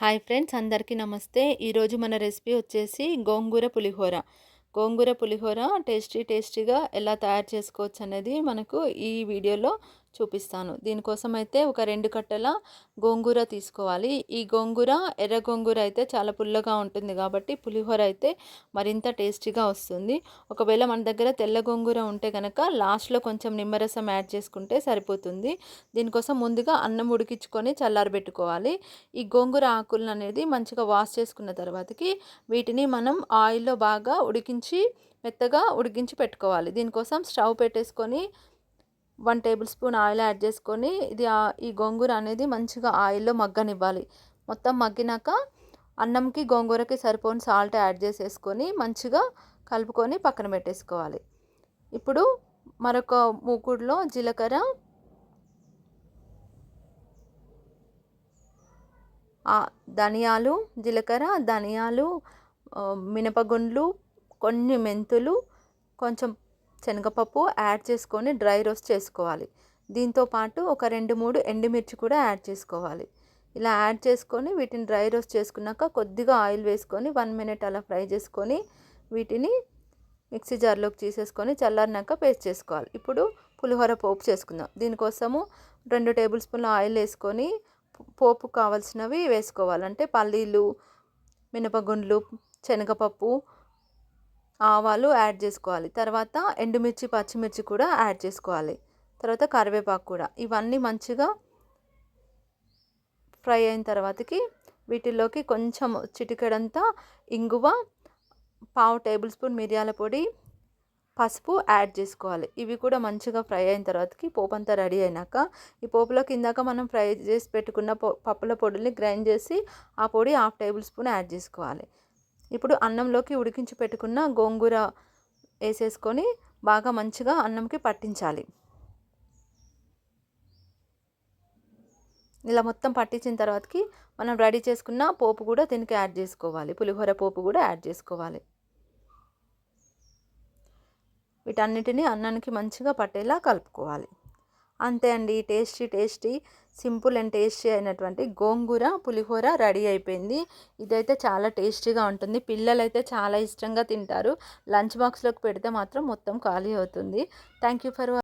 Hi friends అందరికీ నమస్తే. ఈరోజు మన రెసిపీ వచ్చేసి గోంగూర పులిహోర. గోంగూర పులిహోర టేస్టీ టేస్టీగా ఎలా తయారు చేసుకోవచ్చు అనేది మనకు ఈ వీడియోలో చూపిస్తాను. దీనికోసం అయితే ఒక రెండు కట్టల గోంగూర తీసుకోవాలి. ఈ గోంగూర ఎర్ర గోంగూర అయితే చాలా పుల్లగా ఉంటుంది కాబట్టి పులిహోర అయితే మరింత టేస్టీగా వస్తుంది. ఒకవేళ మన దగ్గర తెల్ల గోంగూర ఉంటే కనుక లాస్ట్లో కొంచెం నిమ్మరసం యాడ్ చేసుకుంటే సరిపోతుంది. దీనికోసం ముందుగా అన్నం ఉడికించుకొని చల్లారబెట్టుకోవాలి. ఈ గోంగూర ఆకులను అనేది మంచిగా వాష్ చేసుకున్న తర్వాతకి వీటిని మనం ఆయిల్లో బాగా ఉడికించి మెత్తగా ఉడికించి పెట్టుకోవాలి. దీనికోసం స్టవ్ పెట్టేసుకొని one tablespoon oil add చేసుకొని ఇది ఈ గోంగూర అనేది మంచిగా ఆయిల్లో మగ్గనివ్వాలి. మొత్తం మగ్గినాక అన్నంకి గోంగూరకి సరిపోని సాల్ట్ యాడ్ చేసేసుకొని మంచిగా కలుపుకొని పక్కన పెట్టేసుకోవాలి. ఇప్పుడు మరొక మూకుడులో జీలకర్ర ధనియాలు జీలకర్ర ధనియాలు మినపగుండ్లు కొన్ని మెంతులు కొంచెం శనగపప్పు యాడ్ చేసుకొని డ్రై రోస్ట్ చేసుకోవాలి. దీంతో పాటు ఒక రెండు మూడు ఎండుమిర్చి కూడా యాడ్ చేసుకోవాలి. ఇలా యాడ్ చేసుకొని వీటిని డ్రై రోస్ట్ చేసుకున్నాక కొద్దిగా ఆయిల్ వేసుకొని వన్ మినిట్ అలా ఫ్రై చేసుకొని వీటిని మిక్సీ జార్లోకి తీసేసుకొని చల్లారినాక పేస్ట్ చేసుకోవాలి. ఇప్పుడు పులిహోర పోపు చేసుకుందాం. దీనికోసము రెండు టేబుల్ స్పూన్ల ఆయిల్ వేసుకొని పోపు కావాల్సినవి వేసుకోవాలంటే పల్లీలు మినపగుండ్లు శనగపప్పు ఆవాలు యాడ్ చేసుకోవాలి. తర్వాత ఎండుమిర్చి పచ్చిమిర్చి కూడా యాడ్ చేసుకోవాలి. తర్వాత కరివేపాకు కూడా. ఇవన్నీ మంచిగా ఫ్రై అయిన తర్వాతకి వీటిల్లోకి కొంచెం చిటికెడంతా ఇంగువ పావు టేబుల్ స్పూన్ మిరియాల పొడి పసుపు యాడ్ చేసుకోవాలి. ఇవి కూడా మంచిగా ఫ్రై అయిన తర్వాతకి పోపు అంతా రెడీ అయినాక ఈ పోపులో కిందాక మనం ఫ్రై చేసి పెట్టుకున్న పప్పుల పొడిని గ్రైండ్ చేసి ఆ పొడి హాఫ్ టేబుల్ స్పూన్ యాడ్ చేసుకోవాలి. ఇప్పుడు అన్నంలోకి ఉడికించి పెట్టుకున్న గోంగూర వేసేసుకొని బాగా మంచిగా అన్నంకి పట్టించాలి. ఇలా మొత్తం పట్టించిన తర్వాతకి మనం రెడీ చేసుకున్న పోపు కూడా దీనికి యాడ్ చేసుకోవాలి. పులిహోర పోపు కూడా యాడ్ చేసుకోవాలి. వీటన్నిటిని అన్నానికి మంచిగా పట్టేలా కలుపుకోవాలి. అంతే అండి. Tasty tasty simple and tasty అయినటువంటి గోంగూర పులిహోర రెడీ అయిపోయింది. ఇదైతే చాలా టేస్టీగా ఉంటుంది. పిల్లలు అయితే చాలా ఇష్టంగా తింటారు. లంచ్ బాక్స్లోకి పెడితే మాత్రం మొత్తం ఖాళీ అవుతుంది. Thank you for